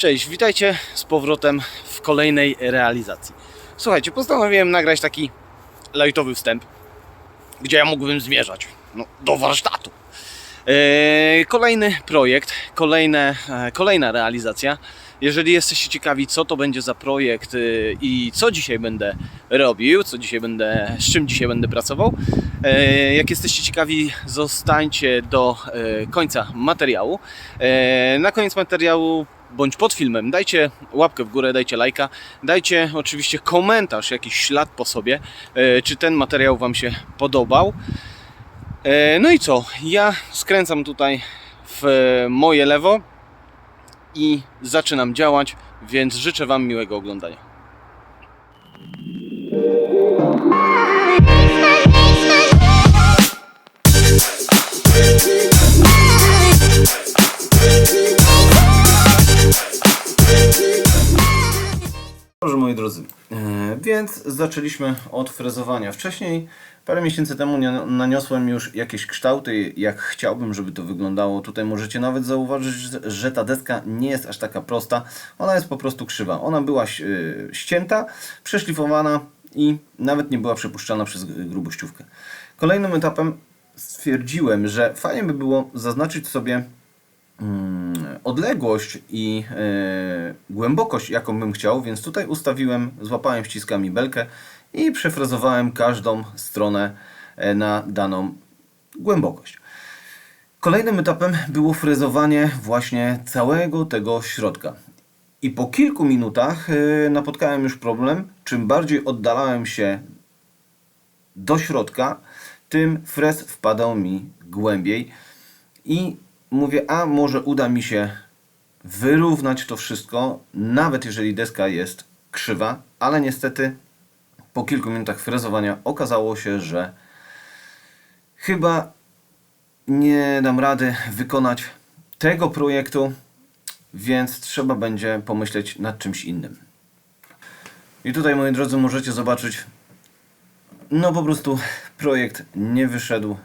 Cześć, witajcie z powrotem w kolejnej realizacji. Słuchajcie, postanowiłem nagrać taki lightowy wstęp, gdzie ja mógłbym zmierzać no, do warsztatu. Eee, kolejny projekt, kolejne, e, kolejna realizacja. Jeżeli jesteście ciekawi, co to będzie za projekt y, i co dzisiaj będę robił, co dzisiaj będę, z czym dzisiaj będę pracował, e, jak jesteście ciekawi, zostańcie do e, końca materiału. E, Na koniec materiału bądź pod filmem dajcie łapkę w górę, dajcie lajka, dajcie oczywiście komentarz, jakiś ślad po sobie, e, czy ten materiał Wam się podobał. E, No i co? Ja skręcam tutaj w e, moje lewo i zaczynam działać, więc życzę Wam miłego oglądania. Więc zaczęliśmy od frezowania. Wcześniej, parę miesięcy temu, naniosłem już jakieś kształty, jak chciałbym, żeby to wyglądało. Tutaj możecie nawet zauważyć, że- ta deska nie jest aż taka prosta. Ona jest po prostu krzywa. Ona była e, ścięta, przeszlifowana i nawet nie była przepuszczana przez grubościówkę. Kolejnym etapem stwierdziłem, że fajnie by było zaznaczyć sobie odległość i e, głębokość, jaką bym chciał, więc tutaj ustawiłem, złapałem ściskami belkę i przefrezowałem każdą stronę e, na daną głębokość. Kolejnym etapem było frezowanie właśnie całego tego środka. I po kilku minutach e, napotkałem już problem. Czym bardziej oddalałem się do środka, tym frez wpadał mi głębiej i mówię, a może uda mi się wyrównać to wszystko, nawet jeżeli deska jest krzywa, ale niestety po kilku minutach frezowania okazało się, że chyba nie dam rady wykonać tego projektu, więc trzeba będzie pomyśleć nad czymś innym. I tutaj, moi drodzy, możecie zobaczyć no po prostu projekt nie wyszedł.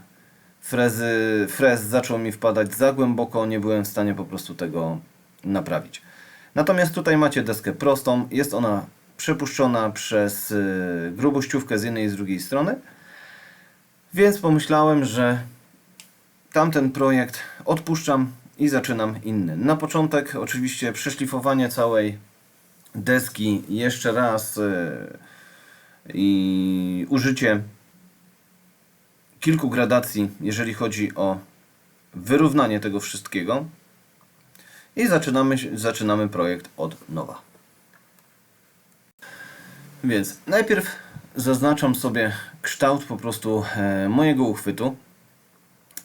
Frezy, frez zaczął mi wpadać za głęboko, nie byłem w stanie po prostu tego naprawić. Natomiast tutaj macie deskę prostą, jest ona przepuszczona przez y, grubościówkę z jednej i z drugiej strony. Więc pomyślałem, że tamten projekt odpuszczam i zaczynam inny. Na początek oczywiście przeszlifowanie całej deski jeszcze raz y, i użycie kilku gradacji, jeżeli chodzi o wyrównanie tego wszystkiego. I zaczynamy, zaczynamy projekt od nowa. Więc najpierw zaznaczam sobie kształt po prostu e, mojego uchwytu.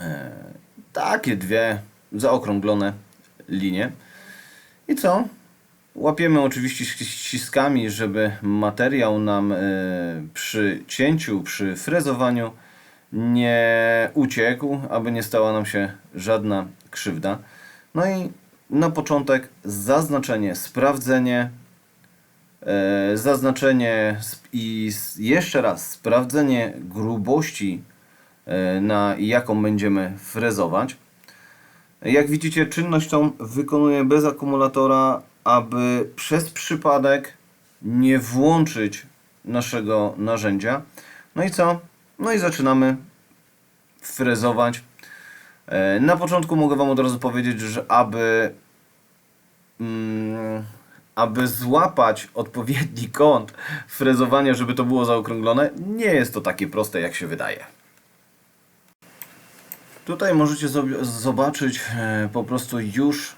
E, takie dwie zaokrąglone linie. I co? Łapiemy oczywiście ści- ściskami, żeby materiał nam e, przy cięciu, przy frezowaniu nie uciekł, aby nie stała nam się żadna krzywda. No i na początek zaznaczenie, sprawdzenie, e, zaznaczenie i jeszcze raz sprawdzenie grubości, e, na jaką będziemy frezować. Jak widzicie, czynność tą wykonuję bez akumulatora, aby przez przypadek nie włączyć naszego narzędzia. No i co? No i zaczynamy frezować. E, Na początku mogę Wam od razu powiedzieć, że aby, mm, aby złapać odpowiedni kąt frezowania, żeby to było zaokrąglone, nie jest to takie proste, jak się wydaje. Tutaj możecie zob- zobaczyć e, po prostu już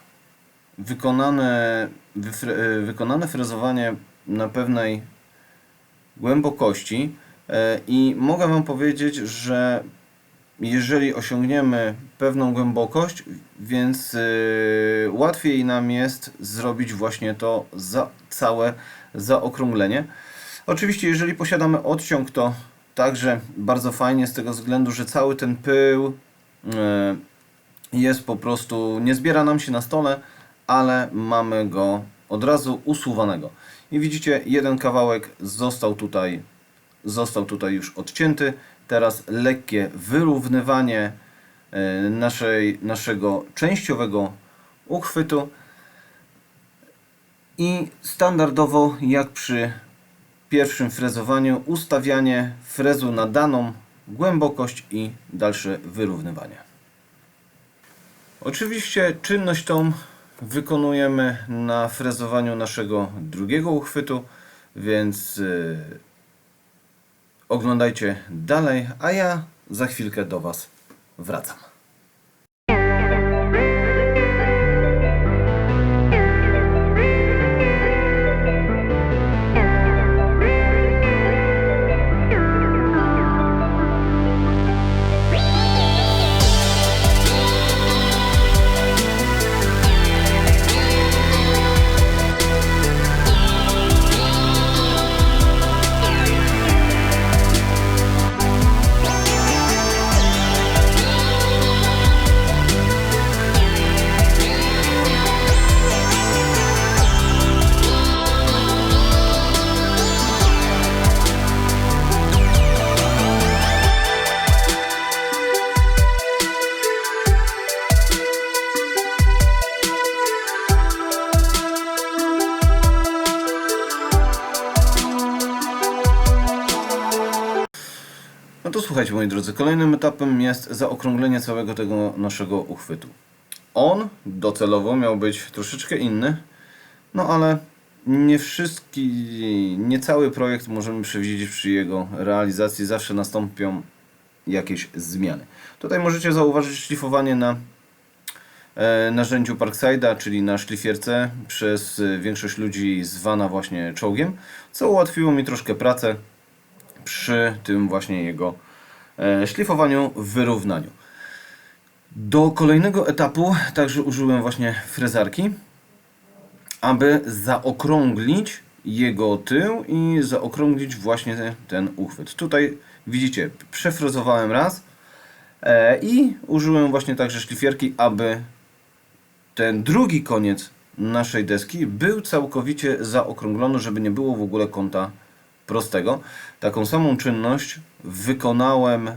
wykonane, e, wykonane frezowanie na pewnej głębokości i mogę Wam powiedzieć, że jeżeli osiągniemy pewną głębokość, więc e, łatwiej nam jest zrobić właśnie to za całe zaokrąglenie. Oczywiście, jeżeli posiadamy odciąg, to także bardzo fajnie z tego względu, że cały ten pył e, jest po prostu, nie zbiera nam się na stole, ale mamy go od razu usuwanego. I widzicie, jeden kawałek został tutaj, został tutaj już odcięty. Teraz lekkie wyrównywanie e, naszej, naszego częściowego uchwytu. I standardowo, jak przy pierwszym frezowaniu, ustawianie frezu na daną głębokość i dalsze wyrównywanie. Oczywiście czynność tą wykonujemy na frezowaniu naszego drugiego uchwytu, więc yy, oglądajcie dalej, a ja za chwilkę do Was wracam. Słuchajcie moi drodzy, kolejnym etapem jest zaokrąglenie całego tego naszego uchwytu. On docelowo miał być troszeczkę inny, no ale nie wszystki, nie cały projekt możemy przewidzieć przy jego realizacji, zawsze nastąpią jakieś zmiany. Tutaj możecie zauważyć szlifowanie na e, narzędziu Parkside'a, czyli na szlifierce przez większość ludzi zwana właśnie czołgiem, co ułatwiło mi troszkę pracę przy tym właśnie jego szlifowaniu, wyrównaniu. Do kolejnego etapu także użyłem właśnie frezarki, aby zaokrąglić jego tył i zaokrąglić właśnie ten uchwyt. Tutaj widzicie, przefrezowałem raz e, i użyłem właśnie także szlifierki, aby ten drugi koniec naszej deski był całkowicie zaokrąglony, żeby nie było w ogóle kąta prostego. Taką samą czynność wykonałem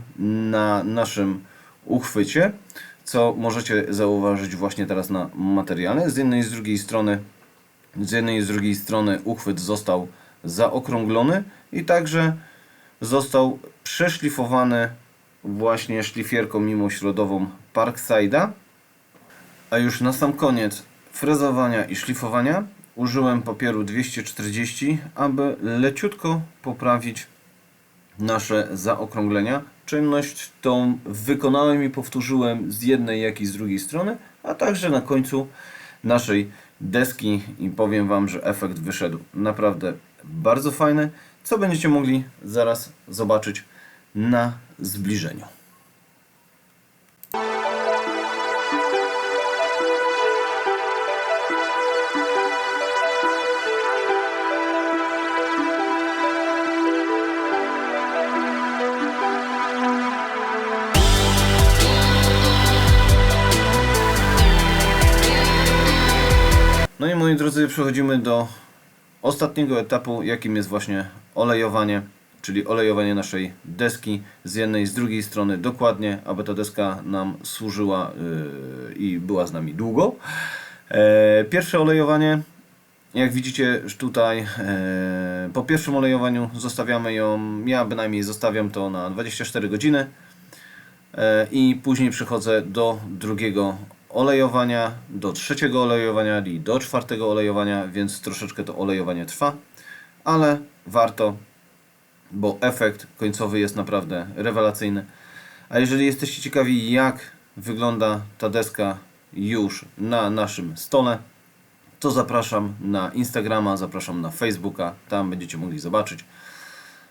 na naszym uchwycie, co możecie zauważyć właśnie teraz na materiale. Z jednej i z drugiej strony, z jednej i z drugiej strony uchwyt został zaokrąglony i także został przeszlifowany właśnie szlifierką mimośrodową Parkside'a. A już na sam koniec frezowania i szlifowania użyłem papieru 240, aby leciutko poprawić nasze zaokrąglenia. Czynność tą wykonałem i powtórzyłem z jednej jak i z drugiej strony, a także na końcu naszej deski i powiem Wam, że efekt wyszedł naprawdę bardzo fajny, co będziecie mogli zaraz zobaczyć na zbliżeniu. No i moi drodzy, przechodzimy do ostatniego etapu, jakim jest właśnie olejowanie, czyli olejowanie naszej deski z jednej i z drugiej strony dokładnie, aby ta deska nam służyła yy, i była z nami długo. E, pierwsze olejowanie, jak widzicie tutaj, e, po pierwszym olejowaniu zostawiamy ją, ja bynajmniej zostawiam to na 24 godziny e, i później przechodzę do drugiego olejowania, do trzeciego olejowania i do czwartego olejowania, więc troszeczkę to olejowanie trwa, ale warto, bo efekt końcowy jest naprawdę rewelacyjny. A jeżeli jesteście ciekawi, jak wygląda ta deska już na naszym stole, to zapraszam na Instagrama, zapraszam na Facebooka, tam będziecie mogli zobaczyć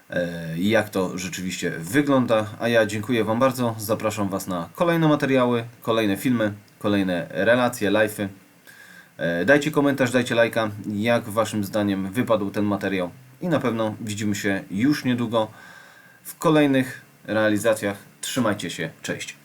e, jak to rzeczywiście wygląda. A ja dziękuję Wam bardzo. Zapraszam Was na kolejne materiały, kolejne filmy, kolejne relacje, live'y. E, Dajcie komentarz, dajcie lajka, jak Waszym zdaniem wypadł ten materiał. I na pewno widzimy się już niedługo w kolejnych realizacjach. Trzymajcie się, cześć.